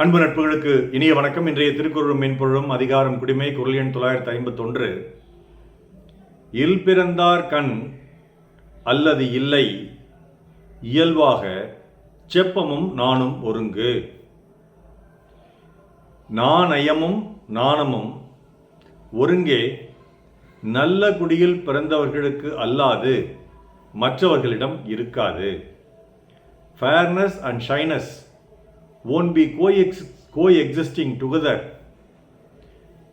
அன்பு நட்புகளுக்கு இனிய வணக்கம். இன்றைய திருக்குறளும் மென்பொருளும் அதிகாரம் குடிமை குரல் எண் தொள்ளாயிரத்தி ஐம்பத்தொன்று. இல் பிறந்தார் கண் அல்லது இல்லை இயல்பாக செப்பமும் நானும் ஒருங்கு. நாணயமும் நாணமும் ஒருங்கே நல்ல குடியில் பிறந்தவர்களுக்கு அல்லாது மற்றவர்களிடம் இருக்காது. Fairness and shyness won't be coex- coexisting together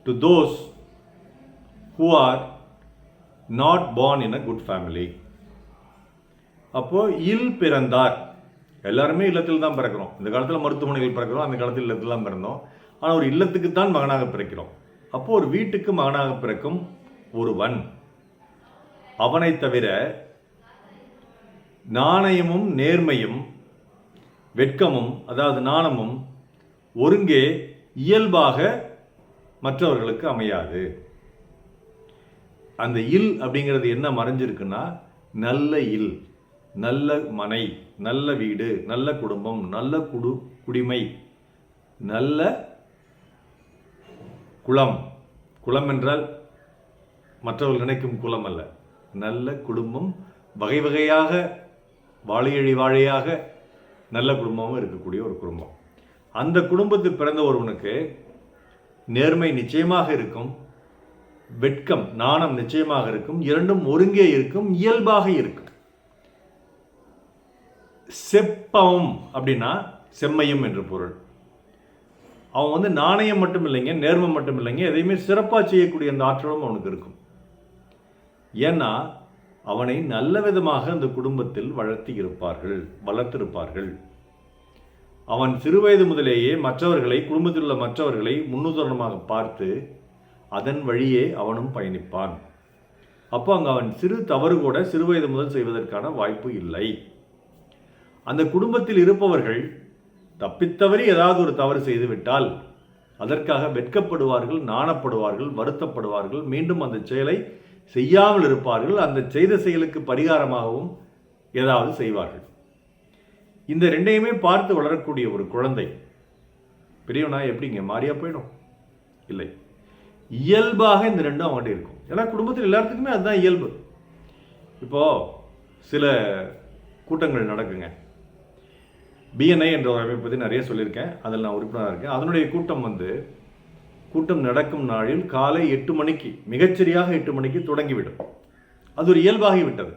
to those who are not born in a good family. அப்போ இல் பிறந்தார். எல்லாருமே இல்லத்தில் தான் பிறக்கிறோம். இந்த காலத்தில் மருத்துவமனைகள் பிறக்கிறோம். அந்த காலத்தில் இல்லத்தில் தான் பிறந்தோம். ஆனால் ஒரு இல்லத்துக்கு தான் மகனாக பிறக்கிறோம். அப்போ ஒரு வீட்டுக்கு மகனாக பிறக்கும் ஒருவன். அவனை தவிர நாணயமும் நேர்மையும் வெட்கமும் அதாவது நாணமும் ஒருங்கே இயல்பாக மற்றவர்களுக்கு அமையாது. அந்த இல் அப்படிங்கிறது என்ன மறைஞ்சிருக்குன்னா நல்ல இல் நல்ல மனை நல்ல வீடு நல்ல குடும்பம் நல்ல குடு குடிமை நல்ல குளம். குளம் என்றால் மற்றவர்கள் நினைக்கும் குளம் அல்ல. நல்ல குடும்பம் வகை வகையாக வாழையழி வாழையாக நல்ல குடும்பமும் இருக்கக்கூடிய ஒரு குடும்பம். அந்த குடும்பத்தில் பிறந்த ஒருவனுக்கு நேர்மை நிச்சயமாக இருக்கும் வெட்கம் நாணம் நிச்சயமாக இருக்கும் இரண்டும் ஒருங்கே இருக்கும் இயல்பாக இருக்கும். செப்பம் அப்படின்னா செம்மையும் என்று பொருள். அவன் வந்து நாணயம் மட்டும் இல்லைங்க நேர்மை மட்டும் இல்லைங்க எதையுமே சிறப்பாக செய்யக்கூடிய அந்த ஆற்றலும் அவனுக்கு இருக்கும். ஏன்னா அவனை நல்ல விதமாக அந்த குடும்பத்தில் வளர்த்தி இருப்பார்கள் வளர்த்திருப்பார்கள். அவன் சிறுவயது முதலேயே மற்றவர்களை குடும்பத்தில் உள்ள மற்றவர்களை முன்னுதாரணமாக பார்த்து அதன் வழியே அவனும் பயணிப்பான். அப்போ அங்கே அவன் சிறு தவறு கூட சிறுவயது முதல் செய்வதற்கான வாய்ப்பு இல்லை. அந்த குடும்பத்தில் இருப்பவர்கள் தப்பித்தவறி ஏதாவது ஒரு தவறு செய்துவிட்டால் அதற்காக வெட்கப்படுவார்கள் நாணப்படுவார்கள் வருத்தப்படுவார்கள். மீண்டும் அந்த செயலை செய்யாமல் இருப்பார்கள் அந்த செய்த செயலுக்கு பரிகாரமாகவும் ஏதாவது செய்வார்கள். இந்த ரெண்டையுமே பார்த்து வளரக்கூடிய ஒரு குழந்தை. பெரியவனா எப்படிங்க? மாறியா போயிடும். இல்லை. இயல்பாக இந்த ரெண்டும் அவங்ககிட்ட இருக்கும். ஏன்னா குடும்பத்தில் எல்லாத்துக்குமே அதுதான் இயல்பு. இப்போ சில கூட்டங்கள் நடக்குங்க. பிஎன்ஐ என்ற ஒரு அமைப்பு பற்றி நிறைய சொல்லியிருக்கேன். அதில் நான் உறுப்பினராக இருக்கேன். அதனுடைய கூட்டம் வந்து கூட்டம் நடக்கும் நாளில் காலை எட்டு மணிக்கு மிகச்சரியாக எட்டு மணிக்கு தொடங்கிவிடும். அது ஒரு இயல்பாகி விட்டது.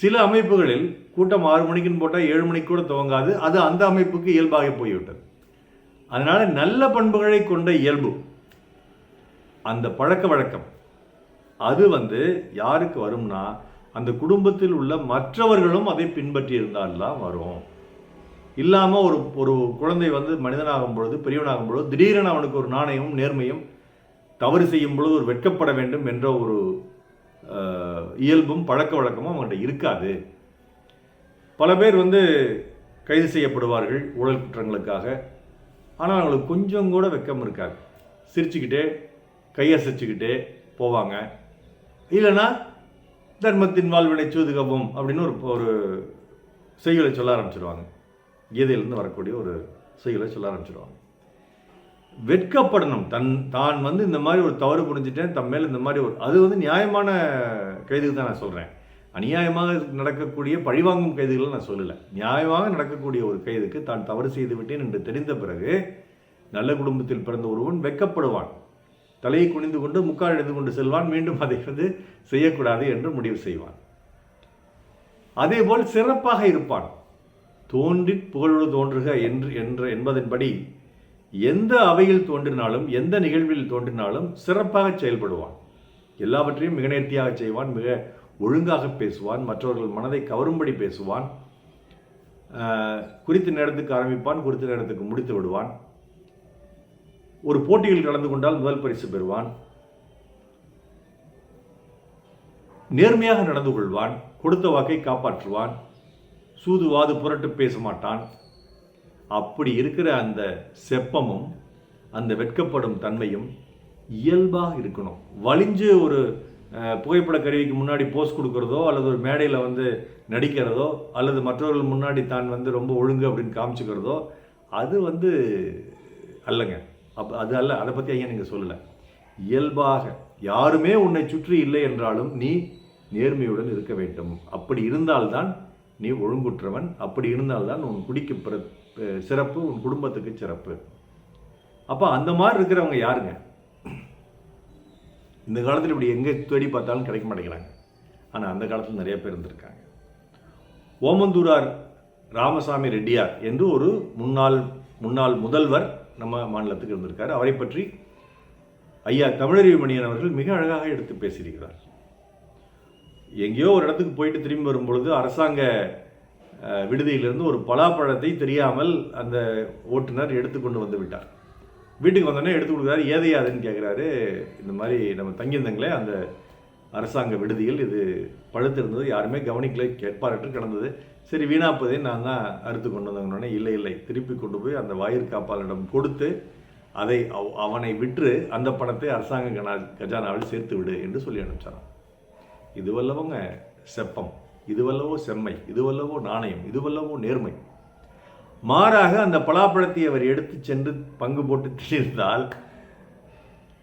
சில அமைப்புகளில் கூட்டம் ஆறு மணிக்குன்னு போட்டால் ஏழு மணிக்கு கூட துவங்காது. அது அந்த அமைப்புக்கு இயல்பாகி போய்விட்டது. அதனால் நல்ல பண்புகளை கொண்ட இயல்பு. அந்த பழக்க வழக்கம். அது வந்து யாருக்கு வரும்னா அந்த குடும்பத்தில் உள்ள மற்றவர்களும் அதை பின்பற்றி இருந்தால்தான் வரும். இல்லாமல் ஒரு ஒரு குழந்தை வந்து மனிதனாகும் பொழுது பெரியவனாகும் பொழுது திடீரென அவனுக்கு ஒரு நாணயமும் நேர்மையும் தவறு செய்யும் பொழுது ஒரு வெட்கப்பட வேண்டும் என்ற ஒரு இயல்பும் பழக்க வழக்கமும் அவங்கள்ட்ட இருக்காது. பல பேர் வந்து கைது செய்யப்படுவார்கள் ஊழல் குற்றங்களுக்காக. ஆனால் அவங்களுக்கு கொஞ்சம் கூட வெக்கம் இருக்காது. சிரிச்சுக்கிட்டே கையசைச்சுக்கிட்டே போவாங்க. இல்லைன்னா தர்மத்தின் வாழ்வினை சூதுகவும் அப்படின்னு ஒரு ஒரு செய்களை சொல்ல ஆரம்பிச்சிருவாங்க. கீதையிலேருந்து வரக்கூடிய ஒரு செய்களை சொல்ல ஆரம்பிச்சிடுவாங்க வெட்கப்படணும். தன் தான் வந்து இந்த மாதிரி ஒரு தவறு புரிஞ்சுட்டேன் தன் மேல் இந்த மாதிரி ஒரு அது வந்து நியாயமான கைதுக்கு தான் நான் சொல்கிறேன் அநியாயமாக நடக்கக்கூடிய பழிவாங்கும் கைதுகளை நான் சொல்லலை. நியாயமாக நடக்கக்கூடிய ஒரு கைதுக்கு தான் தவறு செய்து விட்டேன் என்று தெரிந்த பிறகு நல்ல குடும்பத்தில் பிறந்த ஒருவன் வெட்கப்படுவான். தலையை குனிந்து கொண்டு முக்கால் எழுந்து கொண்டு செல்வான் மீண்டும் அதை வந்து செய்யக்கூடாது என்று முடிவு செய்வான். அதேபோல் சிறப்பாக இருப்பான். தோன்றி புகழோடு தோன்றுக என்று என்ற என்பதன்படி எந்த அவையில் தோன்றினாலும் எந்த நிகழ்வில் தோன்றினாலும் சிறப்பாக செயல்படுவான். எல்லாவற்றையும் மிக நேர்த்தியாக செய்வான் மிக ஒழுங்காக பேசுவான் மற்றவர்கள் மனதை கவரும்படி பேசுவான். குறித்த நேரத்துக்கு ஆரம்பிப்பான் குறித்த நேரத்துக்கு முடித்து விடுவான். ஒரு போட்டியில் கலந்து கொண்டால் முதல் பரிசு பெறுவான். நேர்மையாக நடந்து கொள்வான் கொடுத்த வாக்கை காப்பாற்றுவான். சூதுவாது புரட்டு பேச மாட்டான். அப்படி இருக்கிற அந்த செப்பமும் அந்த வெட்கப்படும் தன்மையும் இயல்பாக இருக்கணும். வலிஞ்சு ஒரு புகைப்பட கருவிக்கு முன்னாடி போஸ் கொடுக்குறதோ அல்லது ஒரு மேடையில் வந்து நடிக்கிறதோ அல்லது மற்றவர்கள் முன்னாடி தான் வந்து ரொம்ப ஒழுங்கு அப்படின்னு காமிச்சுக்கிறதோ அது வந்து அல்லங்க. அப் அது அல்ல. அதை பற்றி ஐயா நீங்கள் சொல்லலை. இயல்பாக யாருமே உன்னை சுற்றி இல்லை என்றாலும் நீ நேர்மையுடன் இருக்க வேண்டும். அப்படி இருந்தால்தான் நீ ஒழுங்குற்றவன். அப்படி இருந்தால்தான் உன் குடிக்கு பிற சிறப்பு உன் குடும்பத்துக்கு சிறப்பு. அப்போ அந்த மாதிரி இருக்கிறவங்க யாருங்க? இந்த காலத்தில் இப்படி எங்கே தேடி பார்த்தாலும் கிடைக்க மாட்டேங்கிறாங்க. ஆனால் அந்த காலத்தில் நிறைய பேர் இருந்திருக்காங்க. ஓமந்தூரார் ராமசாமி ரெட்டியார் என்று ஒரு முன்னாள் முன்னாள் முதல்வர் நம்ம மாநிலத்துக்கு இருந்திருக்கார். அவரை பற்றி ஐயா தமிழறிவு மணியன் அவர்கள் மிக அழகாக எடுத்து பேசியிருக்கிறார். எங்கேயோ ஒரு இடத்துக்கு போயிட்டு திரும்பி வரும்பொழுது அரசாங்க விடுதியிலிருந்து ஒரு பலாப்பழத்தை தெரியாமல் அந்த ஓட்டுநர் எடுத்து கொண்டு வந்து விட்டார். வீட்டுக்கு வந்தோடனே எடுத்து கொடுக்குறாரு ஏதையாதுன்னு கேட்குறாரு இந்த மாதிரி நம்ம தங்கியிருந்தங்களே அந்த அரசாங்க விடுதியில் இது பழுத்து இருந்தது யாருமே கவனிக்கல கேட்பாரற்று கிடந்தது. சரி வீணாப்பதே நான் தான் அறுத்து கொண்டு வந்தவனே இல்லை இல்லை. திருப்பி கொண்டு போய் அந்த வாயிற் காப்பாளரிடம் கொடுத்து அதை அவ் அவனை விற்று அந்த பணத்தை அரசாங்க கனா- கஜானாவில் சேர்த்து விடு என்று சொல்லி அனுப்பிச்சாரான் அனுப்பிச்சாராம் இதுவல்லவங்க செப்பம் இதுவல்லவோ செம்மை இதுவல்லவோ நாணயம் இதுவல்லவோ நேர்மை. மாறாக அந்த பலாப்பழத்தை அவர் எடுத்து சென்று பங்கு போட்டு திரிந்தால்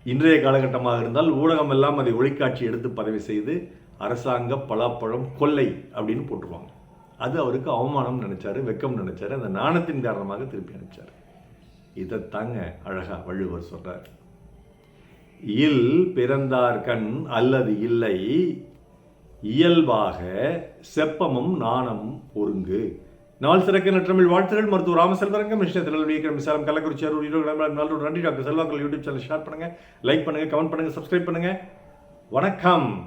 இன்றைய காலகட்டமாக இருந்தால் ஊடகம் எல்லாம் அதை ஒளிக்காட்சி எடுத்து பதவி செய்து அரசாங்க பலாப்பழம் கொள்ளை அப்படின்னு போட்டுருவாங்க. அது அவருக்கு அவமானம் நினைச்சாரு வெக்கம் நினைச்சாரு அந்த நாணத்தின் காரணமாக திருப்பி அனுப்பிச்சாரு. இதைத்தாங்க அழகா வள்ளுவர் சொல்றார். இல் பிறந்தார் கண் அல்லது இல்லை இயல்பாக செப்பமும் நாணமும் ஒருங்கு நாள் சிறக்க நற்றமிழ் வாழ்த்துகள் மருத்துவர் ராமசெல்வரங்கம் மிஸ்டர் திருநெல்வேலி விசாரம் கள்ளக்குறிச்சி அருள் ஈரோடு நல்லூர் நன்றி டாக்டர் செல்வாக்கள் யூடியூப் சேனல் ஷேர் பண்ணுங்கள் லைக் பண்ணுங்கள் கமெண்ட் பண்ணுங்கள் சப்ஸ்கிரைப் பண்ணுங்கள் வணக்கம்.